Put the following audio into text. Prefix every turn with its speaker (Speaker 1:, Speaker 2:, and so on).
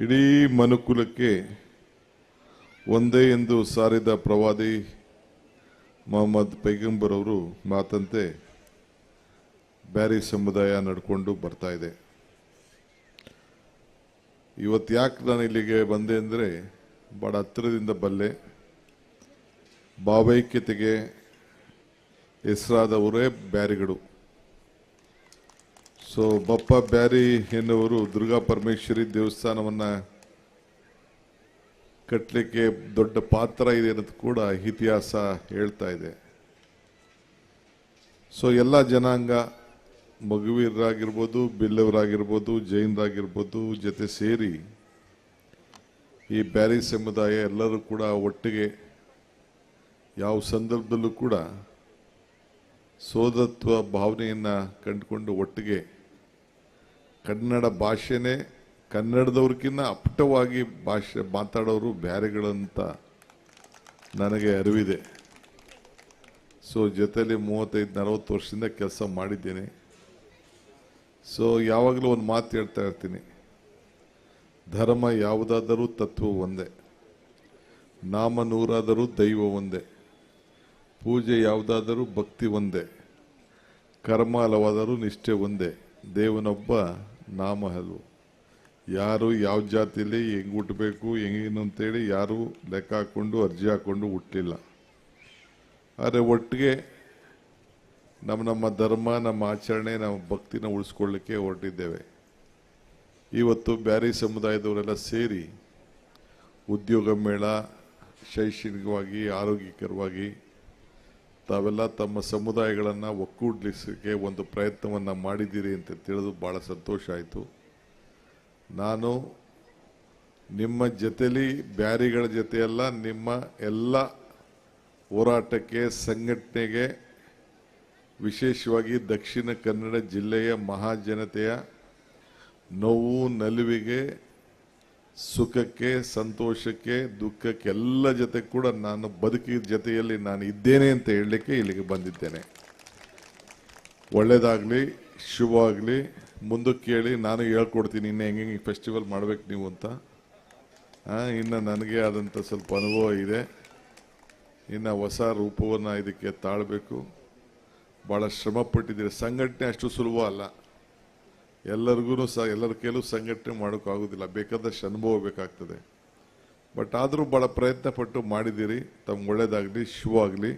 Speaker 1: ಇಡೀ ಮನುಕುಲಕ್ಕೆ ಒಂದೇ ಎಂದು ಸಾರಿದ ಪ್ರವಾದಿ ಮೊಹಮ್ಮದ್ ಪೈಗಂಬರ್ ಅವರು ಮಾತಂತೆ ಬ್ಯಾರಿ ಸಮುದಾಯ ನಡ್ಕೊಂಡು ಬರ್ತಾ ಇದೆ. ಇವತ್ತು ಯಾಕೆ ನಾನು ಇಲ್ಲಿಗೆ ಬಂದೆ ಅಂದರೆ ಬಹಳ ಹತ್ತಿರದಿಂದ ಬಲ್ಲೆ ಭಾವೈಕ್ಯತೆಗೆ ಹೆಸರಾದವರೇ ಬ್ಯಾರಿಗಳು. ಸೊ ಬಪ್ಪ ಬ್ಯಾರಿ ಎನ್ನುವರು ದುರ್ಗಾ ಪರಮೇಶ್ವರಿ ದೇವಸ್ಥಾನವನ್ನ ಕಟ್ಟಲಿಕ್ಕೆ ದೊಡ್ಡ ಪಾತ್ರ ಇದೆ ಅನ್ನೋದು ಕೂಡ ಇತಿಹಾಸ ಹೇಳ್ತಾ ಇದೆ. ಸೊ ಎಲ್ಲ ಜನಾಂಗ ಮಗುವೀರರಾಗಿರ್ಬೋದು, ಬಿಲ್ಲವರಾಗಿರ್ಬೋದು, ಜೈನರಾಗಿರ್ಬೋದು ಜೊತೆ ಸೇರಿ ಈ ಬ್ಯಾರಿ ಸಮುದಾಯ ಎಲ್ಲರೂ ಕೂಡ ಒಟ್ಟಿಗೆ ಯಾವ ಸಂದರ್ಭದಲ್ಲೂ ಕೂಡ ಸೋದತ್ವ ಭಾವನೆಯನ್ನು ಕಂಡುಕೊಂಡು ಒಟ್ಟಿಗೆ ಕನ್ನಡ ಭಾಷೆನೇ ಕನ್ನಡದವ್ರಕ್ಕಿಂತ ಅಪ್ಟವಾಗಿ ಭಾಷೆ ಮಾತಾಡೋರು ಬ್ಯಾರೆಗಳಂತ ನನಗೆ ಅರಿವಿದೆ. ಸೊ ಜೊತೆಯಲ್ಲಿ ಮೂವತ್ತೈದು, ನಲವತ್ತು ವರ್ಷದಿಂದ ಕೆಲಸ ಮಾಡಿದ್ದೇನೆ. ಸೊ ಯಾವಾಗಲೂ ಒಂದು ಮಾತು ಹೇಳ್ತಾ ಇರ್ತೀನಿ. ಧರ್ಮ ಯಾವುದಾದರೂ ತತ್ವ ಒಂದೇ. ನಾಮ ನೂರಾದರೂ ದೈವ ಒಂದೇ. ಪೂಜೆ ಯಾವುದಾದರೂ ಭಕ್ತಿ ಒಂದೇ. ಕರ್ಮ ಅಲವಾದರೂ ನಿಷ್ಠೆ ಒಂದೇ. ದೇವನೊಬ್ಬ ನಾಮ ಹಲವು ಯಾರು ಯಾವ ಜಾತಿಯಲ್ಲಿ ಹೆಂಗೆ ಹುಟ್ಟಬೇಕು ಹೆಂಗೇನು ಅಂತೇಳಿ ಯಾರು ಲೆಕ್ಕ ಹಾಕ್ಕೊಂಡು, ಅರ್ಜಿ ಹಾಕ್ಕೊಂಡು ಹುಟ್ಟಲಿಲ್ಲ ಆದರೆ ಒಟ್ಟಿಗೆ ನಮ್ಮ ನಮ್ಮ ಧರ್ಮ, ನಮ್ಮ ಆಚರಣೆ, ನಮ್ಮ ಭಕ್ತಿನ ಉಳಿಸ್ಕೊಳ್ಳಿಕ್ಕೆ ಹೊರಟಿದ್ದೇವೆ. ಇವತ್ತು ಬ್ಯಾರಿ ಸಮುದಾಯದವರೆಲ್ಲ ಸೇರಿ ಉದ್ಯೋಗ ಮೇಳ, ಶೈಕ್ಷಣಿಕವಾಗಿ, ಆರೋಗ್ಯಕರವಾಗಿ ತಾವೆಲ್ಲ ತಮ್ಮ ಸಮುದಾಯಗಳನ್ನು ಒಕ್ಕೂಡ್ಲಿಸಕ್ಕೆ ಒಂದು ಪ್ರಯತ್ನವನ್ನು ಮಾಡಿದ್ದೀರಿ ಅಂತ ತಿಳಿದು ಭಾಳ ಸಂತೋಷ ಆಯಿತು. ನಾನು ನಿಮ್ಮ ಜೊತೆಲಿ, ಬ್ಯಾರಿಗಳ ಜೊತೆಯೆಲ್ಲ, ನಿಮ್ಮ ಎಲ್ಲ ಹೋರಾಟಕ್ಕೆ, ಸಂಘಟನೆಗೆ, ವಿಶೇಷವಾಗಿ ದಕ್ಷಿಣ ಕನ್ನಡ ಜಿಲ್ಲೆಯ ಮಹಾಜನತೆಯ ನೋವು, ನಲಿವಿಗೆ ಸುಖಕ್ಕೆ, ಸಂತೋಷಕ್ಕೆ, ದುಃಖಕ್ಕೆ ಎಲ್ಲ ಜೊತೆ ಕೂಡ ನಾನು ಬದುಕಿದ ಜೊತೆಯಲ್ಲಿ ನಾನು ಇದ್ದೇನೆ ಅಂತ ಹೇಳಲಿಕ್ಕೆ ಇಲ್ಲಿಗೆ ಬಂದಿದ್ದೇನೆ. ಒಳ್ಳೇದಾಗಲಿ, ಶುಭವಾಗಲಿ ಮುಂದಕ್ಕೆ ಕೇಳಿ ನಾನು ಹೇಳ್ಕೊಡ್ತೀನಿ, ಇನ್ನು ಹೆಂಗೆ ಹೆಂಗೆ ಫೆಸ್ಟಿವಲ್ ಮಾಡ್ಬೇಕು ನೀವು ಅಂತ. ಇನ್ನು ನನಗೆ ಆದಂಥ ಸ್ವಲ್ಪ ಅನುಭವ ಇದೆ. ಇನ್ನು ಹೊಸ ರೂಪವನ್ನು ಇದಕ್ಕೆ ತಾಳಬೇಕು. ಭಾಳ ಶ್ರಮ ಪಟ್ಟಿದ್ದೀರಿ ಸಂಘಟನೆ ಅಷ್ಟು ಸುಲಭ ಅಲ್ಲ. ಎಲ್ಲರಿಗೂ ಸಹ ಎಲ್ಲರ ಕೇಳು ಸಂಘಟನೆ ಮಾಡೋಕ್ಕಾಗೋದಿಲ್ಲ. ಬೇಕಾದಷ್ಟು ಅನುಭವ ಬೇಕಾಗ್ತದೆ. ಬಟ್ ಆದರೂ ಭಾಳ ಪ್ರಯತ್ನ ಪಟ್ಟು ಮಾಡಿದ್ದೀರಿ. ತಮ್ಗೆ ಒಳ್ಳೇದಾಗಲಿ ಶುಭ ಆಗಲಿ